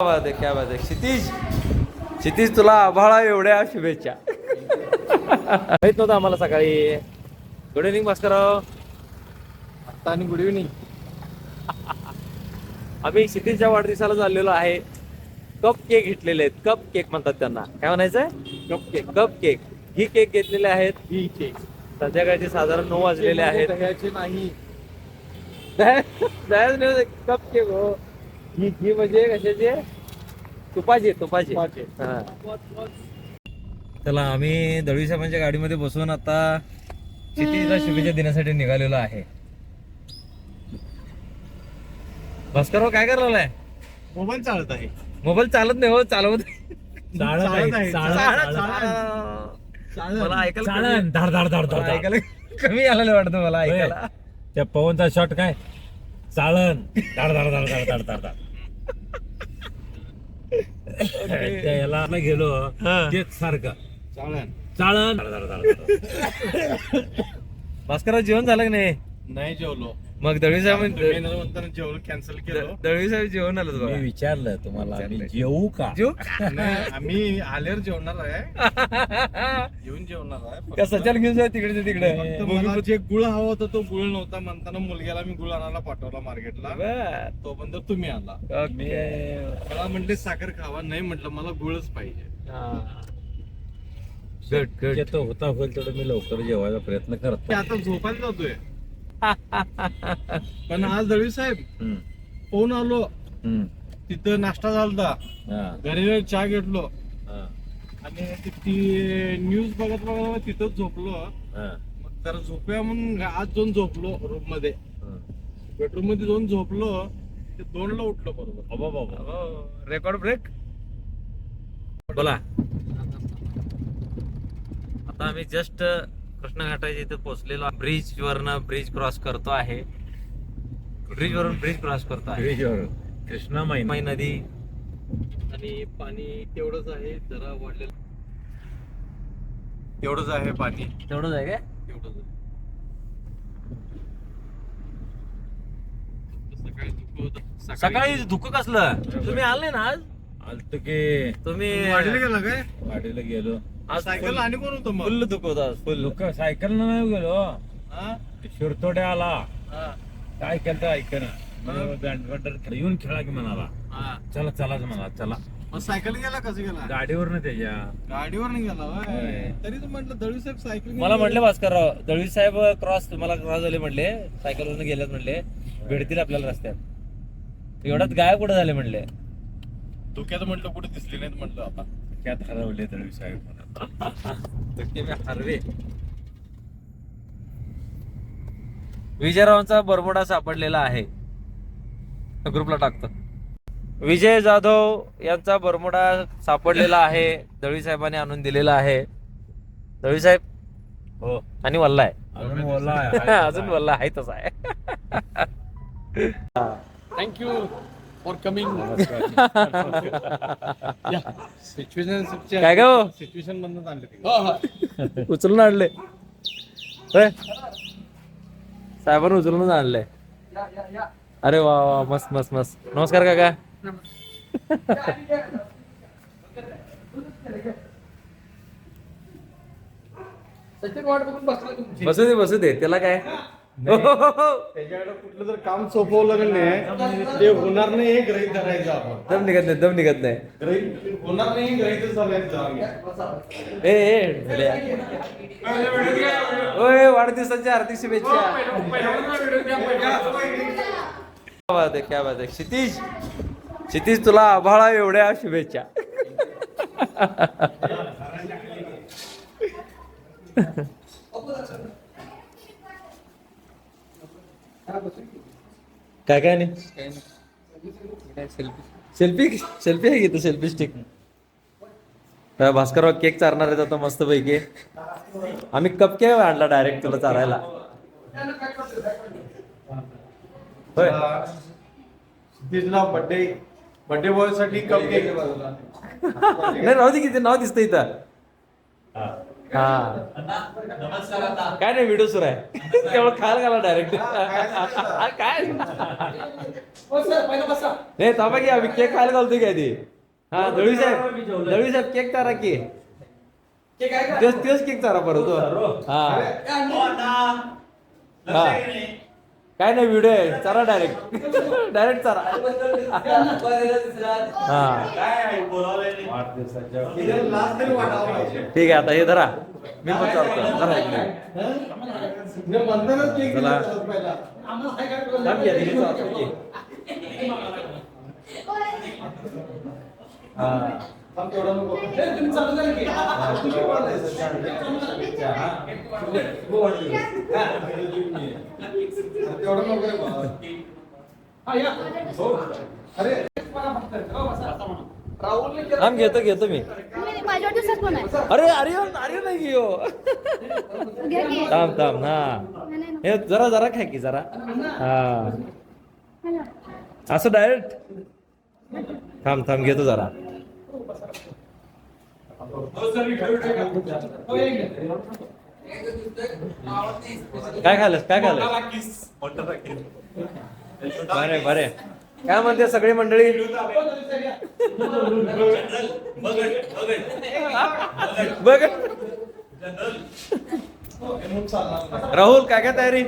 बात आहे क्या बात आहे क्षितिज क्षितिज तुला आभाळा एवढ्या शुभेच्छा. माहीत नव्हतं आम्हाला सकाळी. Good evening Bhaskarrao. आणि गुड इव्हनिंग आम्ही क्षितिजच्या वाढदिवसाला चाललेलो आहे. कप केक घेतलेले आहेत. कप केक म्हणतात त्यांना. काय म्हणायचंय? कप केक कप केक ही केक घेतलेले आहेत. ही केक संध्याकाळचे साधारण नऊ वाजलेले आहेत. नाही. कप केक हो. ही ही म्हणजे कशाचे तुपाचे तुपाचे तुपाचे. हा. चला आम्ही दळवी साहेबांच्या गाडीमध्ये बसून आता क्षितिजला शुभेच्छा देण्यासाठी निघालेलो आहे भास्करराव काय करायला मोबाईल चालत आहे मोबाईल चालत नाही हो चालवत चालत आहे. चालत- चालत- चालत. चालत. मला ऐकायला चालन धाड धाड धाड धाड मला धाड. ऐकायला कमी आलेलं वाटतं मला. ऐकायला त्या पवनचा शॉट काय चालन. धाड धाड धाड धाड धाड धाड धाड याला ना गेलो. तेच सारखं. चालन. चालन. धाड धाड धाड धाड. भास्करराव जेवण झालं की नाही? नाही जेवलो. मग दळवी साहेब जेवण कॅन्सल केलं. दळवी साहेब जेवण आलं मी विचारलं तुम्हाला मी. जेवू का? जेव नाही आम्ही आल्यावर जेवणार आहे. येऊन जेवणार आहे फक्त- सचाल घेऊन जाय तिकडे तिकडे? जे गुळ हवा होता तो गुळ नव्हता म्हणताना मुलग्याला मी गुळ आणायला पाठवला मार्केटला. बर. तोपर्यंत तुम्ही आला. मला म्हटले साखर खावा. नाही म्हटलं मला गुळच पाहिजे. हा. होता होईल तेवढं मी लवकर जेवायचा प्रयत्न ते करतो आता झोपायला जातोय. पण आज दळवी साहेब फोन आलो. तिथं नाश्ता झालता. हा, घरी चहा घेतलो. हा, आणि ती- न्यूज बघत बघत तिथंच झोपलो. हा, मग जरा झोपूया म्हणून आज जाऊन झोपलो रूममध्ये हा. बेडरूममध्ये जाऊन झोपलो. ते दोनला उठलो बरोबर. रेकॉर्ड ब्रेक बोला. आता आम्ही जस्ट कृष्णघाटाच्या इथे पोहोचलेलो ब्रिज वरनं ब्रिज क्रॉस करतो आहे. ब्रिज वरून ब्रिज क्रॉस करतो आहे. ब्रिजवर कृष्णा माई नदी. आणि पाणी तेवढंच आहे जरा वाढलेलं. तेवढंच आहे पाणी. तेवढंच आहे काय? तेवढंच आहे. सकाळी दुःख होतं. सकाळी धुकं कसलं? तुम्ही आले ना आज? आलतो की. तुम्ही वाढीला गेला काय? वाडीला गेलो. आज सायकल आणि कोण होतं मग? फुल धुकं होतं आज फुल. लोक सायकल नाही गेलो. हा? शिरतोडे आला. हा. काय केलं ऐक ना बॅडमिंटन येऊन खेळा की म्हणाला. हा. चला चलाच म्हणा चला. मग सायकल गेला कसं गेला? गाडीवर ना त्याच्या. गाडीवर नाही गेला होय. होय. तरी तू म्हटलं दळवी साहेब सायकल मला म्हटले भास्करराव दळवी साहेब क्रॉस तुम्हाला क्रॉस झाले म्हणले सायकलवरून गेल्यात म्हणले भेटतील आपल्याला रस्त्यात. एवढ्यात गायब कुठे झाले म्हणले धोक्यात म्हटलं कुठे दिसले नाहीत म्हटलं आता त्यात हरवले तळवी साहेब हरवे. विजयरावांचा बरमोडा सापडलेला आहे. ग्रुपला टाकतो. विजय जाधव यांचा बरमोडा सापडलेला आहे. दळवी साहेबांनी आणून दिलेला आहे. दळवी साहेब? हो. आणि वल्ला आहे. अजून बोलला आहे. अजून वल्ला आहे. तसा आहे थँक्यू फॉर कमिंग सिच्युएशन काय ग हो? सिच्युएशन मधून आणले उचलून आणले होय साहेबांनी उचलून आणले अरे वा वा मस्त मस्त मस्त नमस्कार काका बसू दे बसू दे त्याला काय. त्याच्याकडे कुठलं जर काम सोपवलं का नाही. ते होणार नाही हे ग्रहित धरायचं आपण. दम निघत नाही दम निघत नाही. ग्रहित होणार नाही हे ग्रहितच धरायचं ए. ओय वाढदिवसाच्या हार्दिक शुभेच्छा. क्या बात आहे क्या बात आहे. क्षितिज क्षितिज तुला आभाळा एवढ्या शुभेच्छा. काय काय नाही? सेल्फी सेल्फी आहे घेतो सेल्फी स्टिक भास्करराव केक चारणार आहेत आता मस्त पैकी आम्ही कप केक आणला डायरेक्ट तुला चारायला. होय. तिथला बर्थडे बर्थडे बॉयसाठी कप केक नाही राहू दे किती नाव दिसतं इथं. हा. काय नाही व्हिडिओ सुरू आहे. तेवढं खायला घाला डायरेक्ट काय? नाही थांबा की आम्ही केक खायला घालतोय काय ते हा दळवी साहेब. दळवी साहेब केक चारा की. तेच तेच केक चारा परत हो. हा हा. काय नाही व्हिडिओ आहे. चला डायरेक्ट डायरेक्ट चला. हा. ठीक आहे आता हे धरा. मी पण चालतो धरा एक मिनिट चला. हा. थांब तेवढं नको. हे, तुम्ही चालू द्या की. तुम्ही बोलायचं. तेवढं नको रे बाबा. अरे राहुलने केलं. थांब घेतो घेतो मी. अरे अरे अरे नाही घेऊ. थांब थांब ना हे जरा जरा खाय की जरा. हा. असं डायरेक्ट थांब थांब घेतो जरा. काय खाल्लंस? काय खाल्लंस? बरे बरे. काय म्हणते सगळी मंडळी? बघ. राहुल काय काय तयारी?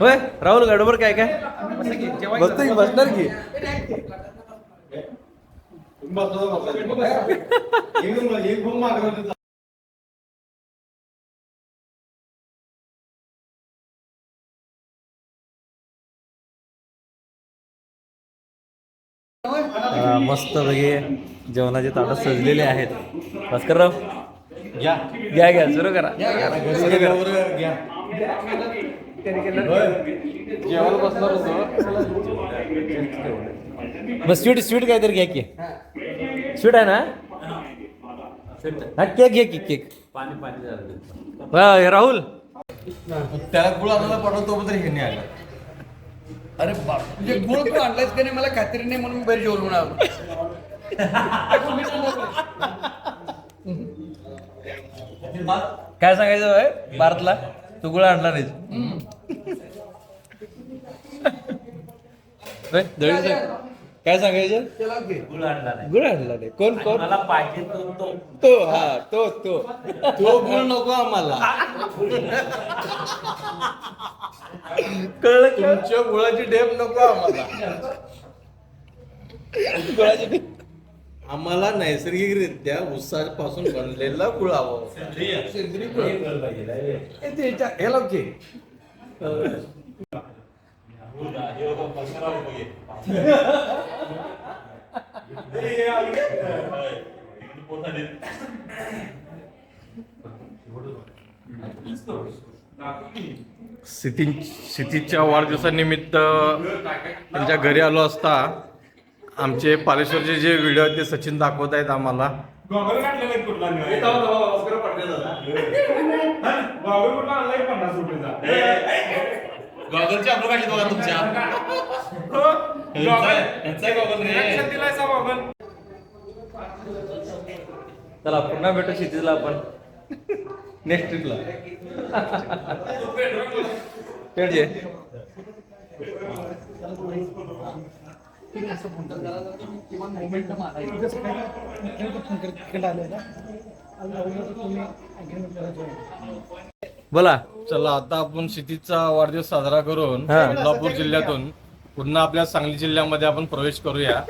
होय? राहुल गडबड काय काय? बसतो की? बसणार की. एक- होती. अं, मस्त पैकी जेवणाचे ताटं सजलेले आहेत भास्करराव घ्या. घ्या घ्या सुरू करा घ्या. बसणार होतो. मग स्वीट स्वीट काहीतरी घ्या की. स्वीट आहे ना? हा केक घे की केक. हा, हे राहुल. त्याला गुळ आणायला पाठवतो तरी हे नाही आलं. अरे बाप म्हणजे गुळ तू आणलायस का नाही मला खात्री नाही म्हणून बाहेर जेवून आलो. काय सांगायचं भारतला? तू गुळ आणला नाही काय सांगायचं? गुळ आणला नाही. कोण कोण? मला पाहिजे तो तो. हा तो तो. तो गुळ नको आम्हाला. कळलं? तुमच्या गुळाची डेप नको आम्हाला. गुळाची आम्हाला नैसर्गिकरित्या उसापासून बनलेला गुळ हवा सेंद्रिय. गुळ ए, ते ह्याच्या- ह्याला घे सिटी सिटीच्या वाढदिवसानिमित्त त्यांच्या घरी आलो असता आमचे पालेश्वरचे जे व्हिडिओ आहेत ते सचिन दाखवत आहेत आम्हाला. गॉगल काढलेला कुठला नाही गॉगल कुठला आणलाय? पन्नास रुपयाचा. गॉगलचे आपलं काढले बघा तुमच्या. गॉगल लक्षात दिलायचा गॉगल चला पुन्हा भेटू शेतीला आपण. नेक्स्ट ट्रिपला बोला. चला आता आपण सिटीचा वाढदिवस साजरा करून. कोल्हापूर जिल्ह्यातून पुन्हा आपल्या सांगली जिल्ह्यामध्ये आपण प्रवेश करूया.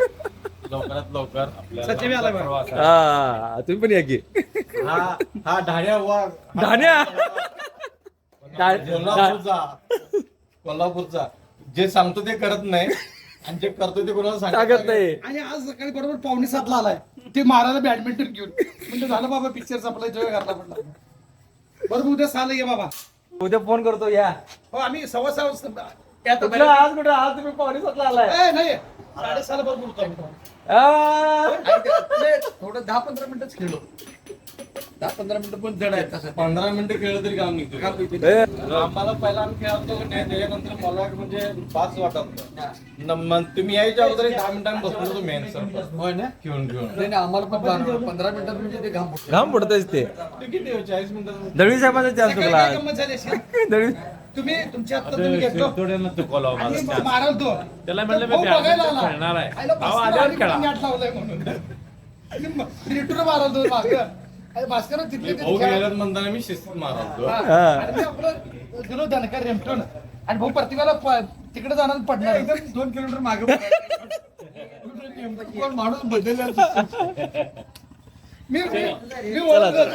लवकरात लवकर आपल्याला प्रवास आहे. हा तुम्ही पण या की. हा हा ढाण्या वाघ धान्या कोल्हापूरचा. कोल्हापूरचा. जे सांगतो ते करत नाही. आणि जे करतो ते कोणाला सांगत नाही. आणि आज सकाळी बरोबर पावणे सातला आलाय. ते मारायला बॅडमिंटन घेऊन. म्हणजे झालं बाबा पिक्चर संपला जोय घातला म्हटलं बरोबर उद्या सहाला ये बाबा. उद्या फोन करतो या. हो आम्ही सव्वा सहा वाजता कुठलं? आज कुठं? आज तुम्ही पावणे सातला आलाय. ए, नाही साडेसहाला बरोबर होतो आम्ही. आ, आणि ते- थोडं दहा पंधरा मिनिटच खेळलो. दहा पंधरा मिनिटं पण जड आहे तसं. पंधरा मिनिटं खेळलं तरी काम निघतो. ए, आम्हाला पहिला आम्ही खेळतो नाही त्याच्यानंतर मला म्हणजे पाच वाटत तुम्ही यायच्या अगोदर दहा मिनिटांनी बसलो होतो मेन सर होय ना? खेळून खेळून. नाही नाही, आम्हाला पण पंधरा मिनिटात म्हणजे ते घाम फुटतो. घाम पडतच ते. ते किती चाळीस मिनिटं दळवी साहेबांचा चान्स चुकला? दळवी. तुम्ही तुमच्या हातात तुम्ही घेतलो. माराल तो. त्याला म्हणलं मी. खेळणार आहे. आल्यावर खेळा. माराल तो मागं. भास्कर तिथले ते भाऊ खेळा- गेल्यात म्हणताना मी शिस्त मारतो. हा. आपलं गेलो धनकर रेमटून. आणि भाऊ प्रत्येकाला प- तिकडे जाणार पडणार. एकदम दोन किलोमीटर मागे कोण माणूस बदलला मी मी ओळखलं.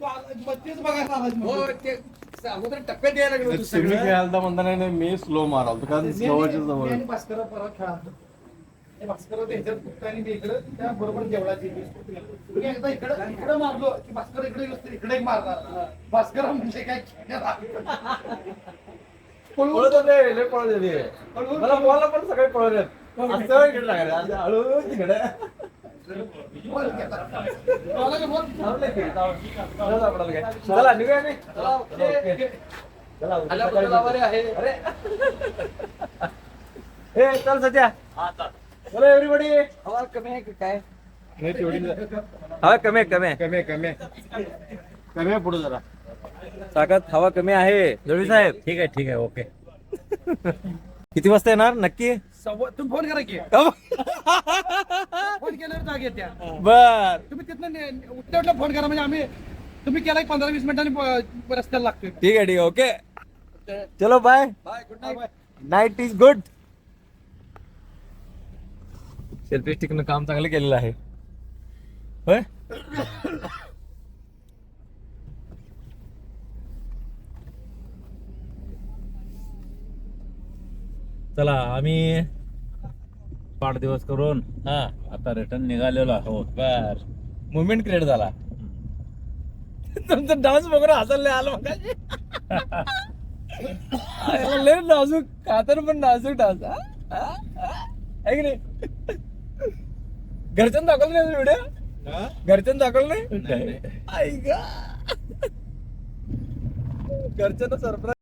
तो आला- मग तेच बघायला हो ते अगोदर टप्प्यात यायला लागलो होतो तुम्ही सगळं. खेळायला म्हणताना मी स्लो मारतो कारण मी स्लोच्या आणि- जवळ. आणि भास्कर परवा खेळालो. भास्कर ह्याच्यात फक्त आणि मी इकडं त्या बरोबर देवळाची मी एकदा इकडं इकडं मारलो की भास्कर इकडे गेलो इकडे एक मारणार. भास्कर म्हणजे काय खेळायला. पळून पळत होते लय पळत होते पळून- मला पण सगळे पळत आहेत असं इकडे हळूहळू तिकडे. चला निघूया मी. चला, आहे. अरे. ए चल सध्या. चलो एव्हरीबडी आवाज़ कमी आहे की काय? नाही तेवढी हवा कमी आहे कमी आहे कमी कमी कमी आहे पुढे जरा। ताकद हवा कमी आहे। दळवी साहेब। ठीक आहे ठीक आहे ओके. किती वाजता येणार? नक्की? सव्वा तुम्ही फ़ोन करा की. फ़ोन केल्यावर जाग येत्या बर. तुम्ही तिथनं उठल्या उठल्या फ़ोन करा म्हणजे आम्ही तुम्ही केला एक पंधरा वीस मिनिटांनी प- रस्त्याला लागतोय. ठीक आहे ठीक आहे ओके. चलो bye bye good night night is good selfie स्टिकनं काम चांगलं केलेलं आहे. होय? चला आम्ही वाढदिवस करून हा आता रिटर्न निघालेलो आहोत. बर. मुवमेंट क्रिएट झाला. तुमचा डान्स बघून हसायला आलं. आयला लय नाजूक कातर पण नाजूक डान्स आहे की नाही? घरच्यानं दाखवलं नाही व्हिडिओ घरच्यानं दाखवलं नाही? आई गा. घरच्यांना सरप्राईज